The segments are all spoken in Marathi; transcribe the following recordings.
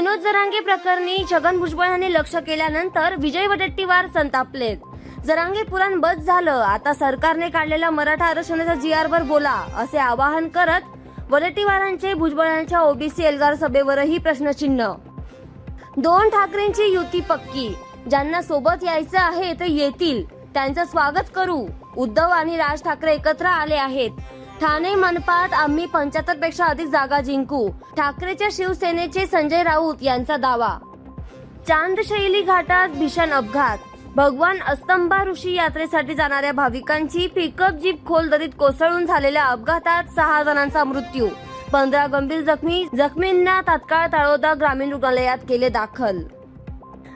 मनोज जरांगे प्रकरणी छगन भुजबळ यांनी लक्ष केल्यानंतर विजय वडेट्टीवार संतापलेत. जरांगे पुराण बस झालं. आता सरकारने काढलेल्या मराठा आरक्षणाच्या जी वर बोला असे आवाहन करत वडेट्टीवारांचे भुजबळांच्या ओबीसी एल्गार सभेवरही प्रश्नचिन्ह. दोन ठाकरेंची युती पक्की. ज्यांना सोबत यायचं आहे ते येतील. त्यांचं स्वागत करू. उद्धव आणि राज ठाकरे एकत्र आले आहेत. ठाणे मनपात आम्ही पंच्याहत्तरपेक्षा अधिक जागा जिंकू. ठाकरेच्या शिवसेनेचे संजय राऊत यांचा दावा. चांदशैली घाटात भीषण अपघात. भगवान अस्तंबा ऋषी यात्रेसाठी जाणाऱ्या भाविकांची पिकअप जीप खोल दरीत कोसळून झालेल्या अपघातात सहा जणांचा मृत्यू. पंधरा गंभीर जखमी जखमींना तात्काळ तळोदा ग्रामीण रुग्णालयात केले दाखल.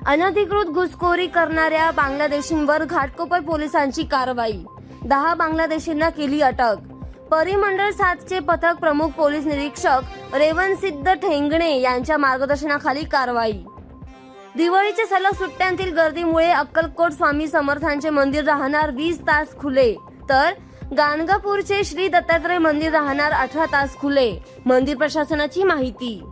अनधिकृत घुसखोरी करणाऱ्या बांगलादेशींवर घाटकोपर पोलिसांची कारवाई. दहा बांगलादेशींना केली अटक. परिमंडळ सातचे पथक प्रमुख पोलीस निरीक्षक रेवनसिद्ध ठेंगणे यांच्या मार्गदर्शनाखाली कारवाई. दिवाळीच्या सलग सुट्ट्यांतील गर्दीमुळे अक्कलकोट स्वामी समर्थांचे मंदिर राहणार वीस तास खुले. तर गाणगापूरचे श्री दत्तात्रय मंदिर राहणार अठरा तास खुले. मंदिर प्रशासनाची माहिती.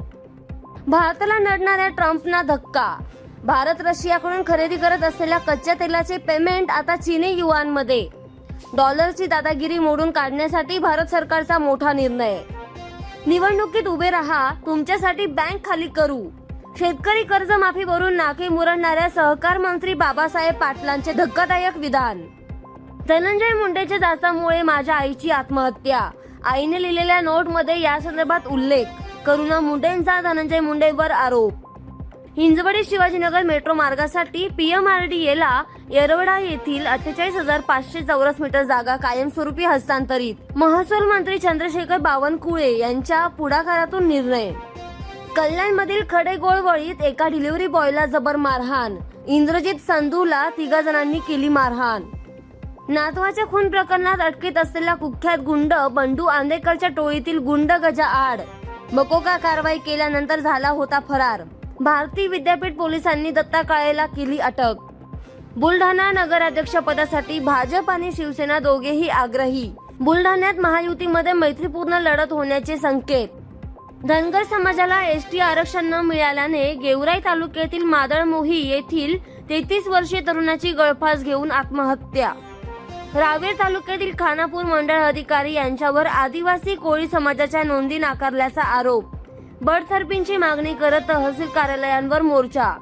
भारताला नडणाऱ्या ट्रम्पना धक्का. भारत रशियाकडून खरेदी करत असलेल्या कच्च्या तेलाचे पेमेंट आता चीनी युआनमध्ये डॉलरची दादागिरी मोडून काढण्यासाठी भारत सरकारचा मोठा निर्णय. निवडणुकीत उभे राहा तुमच्यासाठी बँक खाली करू. शेतकरी कर्जमाफीवरून नाके मुरडणाऱ्या सहकार मंत्री बाबासाहेब पाटलांचे धक्कादायक विधान. धनंजय मुंडेच्या जाचामुळे माझ्या आईची आत्महत्या. आईने लिहिलेल्या नोटमध्ये या संदर्भात उल्लेख. करुणा मुंडेंचा धनंजय मुंडेवर आरोप. हिंजवडी शिवाजीनगर मेट्रो मार्गासाठी पीएमआरडीएला येरवडा येथील अठ्ठेचाळीस हजार पाचशे चौरस मीटर जागा कायमस्वरूपी हस्तांतरित. महसूल मंत्री चंद्रशेखर बावनकुळे यांच्या पुढाकारातून निर्णय. कल्याणमधील खडेगोळवळीत एका डिलिव्हरी बॉयला जबर मारहाण. इंद्रजित संधूला तिघा जणांनी केली मारहाण. नातवाच्या खून प्रकरणात अटकेत असलेला कुख्यात गुंड बंडू आंदेकरच्या टोळीतील गुंड गजा आड. मकोका कारवाई केल्यानंतर झाला होता फरार. भारतीय विद्यापीठ पोलिसांनी दत्ता काळेला केली अटक. बुलढाणा नगराध्यक्ष पदासाठी भाजप आणि शिवसेना दोघेही आग्रही. बुलढाण्यात महायुतीमध्ये मैत्रीपूर्ण लढत होण्याचे संकेत. धनगर समाजाला एस टी आरक्षण न मिळाल्याने गेवराई तालुक्यातील मादळमोही येथील तेहतीस वर्षीय तरुणाची गळफास घेऊन आत्महत्या. रावेर तालुक्यातील खानापूर मंडळ अधिकारी यांच्यावर आदिवासी कोळी समाजाच्या नोंदी नाकारल्याचा आरोप. बडथर्पींची मागणी करत तहसील कार्यालयांवर मोर्चा.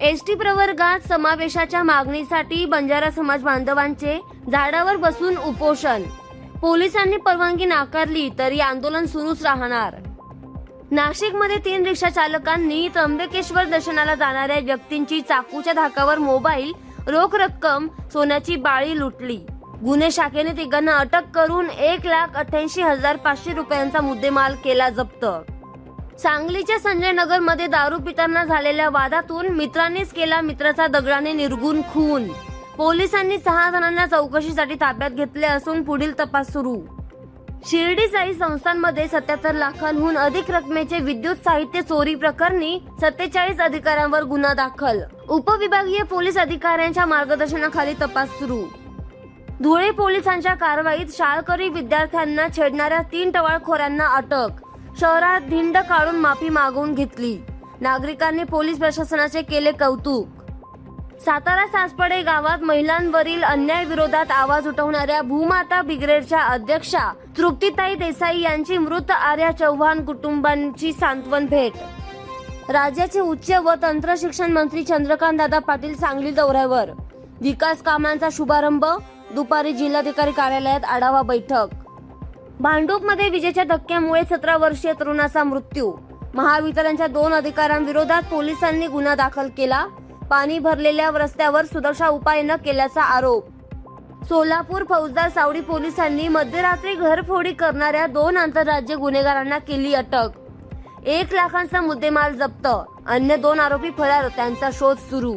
एसटी प्रवर्गात समावेशाच्या मागणीसाठी बंजारा समाज बांधवांचे झाडावर बसून उपोषण. पोलिसांनी परवानगी नाकारली तरी आंदोलन सुरूच राहणार. नाशिकमध्ये तीन रिक्षा चालकांनी त्र्यंबकेश्वर दर्शनाला जाणाऱ्या व्यक्तींची चाकूच्या धाकावर मोबाईल रोख रक्कम सोन्याची बाळी लुटली. गुन्हे शाखेने तिघांना अटक करून एक लाख अठ्याऐंशी हजार पाचशे रुपयांचा मुद्देमाल केला जप्त. सांगलीच्या संजय नगरमध्ये दारू पिताना झालेल्या वादातून मित्रांनीच केला मित्राचा दगडाने निर्गुण खून. पोलिसांनी सहा जणांना चौकशीसाठी ताब्यात घेतले असून पुढील तपास सुरू. शिर्डी साई संस्थांमध्ये सत्याहत्तर लाखांहून अधिक रकमेचे विद्युत साहित्य चोरी प्रकरणी सत्तेचाळीस अधिकाऱ्यांवर गुन्हा दाखल. उपविभागीय पोलीस अधिकाऱ्यांच्या मार्गदर्शनाखाली तपास सुरू. धुळे पोलिसांच्या कारवाईत शाळकरी विद्यार्थ्यांना छेडणाऱ्या तीन टवाळखोरांना अटक. शहरात धिंड काढून माफी मागवून घेतली. नागरिकांनी पोलीस प्रशासनाचे केले कौतुक. सातारा सासपडे गावात महिलांवरील अन्याय विरोधात आवाज उठवणाऱ्या भूमाता ब्रिगेडच्या अध्यक्षा तृप्तीताई देसाई यांची मृत आर्या चव्हाण कुटुंबांची सांत्वन भेट. राज्याचे उच्च व तंत्र शिक्षण मंत्री चंद्रकांत दादा पाटील सांगली दौऱ्यावर. विकास कामांचा शुभारंभ दुपारी जिल्हाधिकारी कार्यालयात आढावा बैठक. भांडूपमध्ये विजेच्या धक्क्यामुळे सतरा वर्षीय तरुणाचा मृत्यू. महावितरणच्या दोन अधिकाऱ्यांविरोधात पोलिसांनी गुन्हा दाखल केला. पाणी भरलेल्या रस्त्यावर सुरक्षा उपाय न केल्याचा आरोप. सोलापूर फौजदार सावडी पोलिसांनी मध्यरात्री घरफोडी करणाऱ्या दोन आंतरराज्य गुन्हेगारांना केली अटक. एक लाखांचा मुद्देमाल जप्त. अन्य दोन आरोपी फरार त्यांचा शोध सुरू.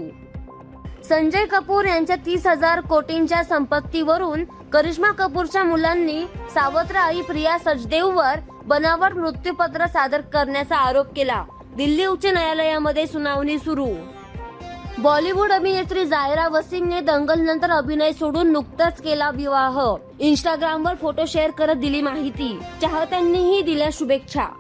संजय कपूर यांच्या तीस हजार कोटींच्या संपत्तीवरून करिश्मा कपूरच्या मुलांनी सावत्र आई प्रिया सचदेववर बनावट मृत्यूपत्र सादर करण्याचा आरोप केला. दिल्ली उच्च न्यायालयामध्ये सुनावणी सुरू. बॉलिवूड अभिनेत्री जायरा वसिंगने दंगल नंतर अभिनय सोडून नुकताच केला विवाह. इंस्टाग्रामवर फोटो शेअर करत दिली माहिती. चाहत्यांनीही दिल्या शुभेच्छा.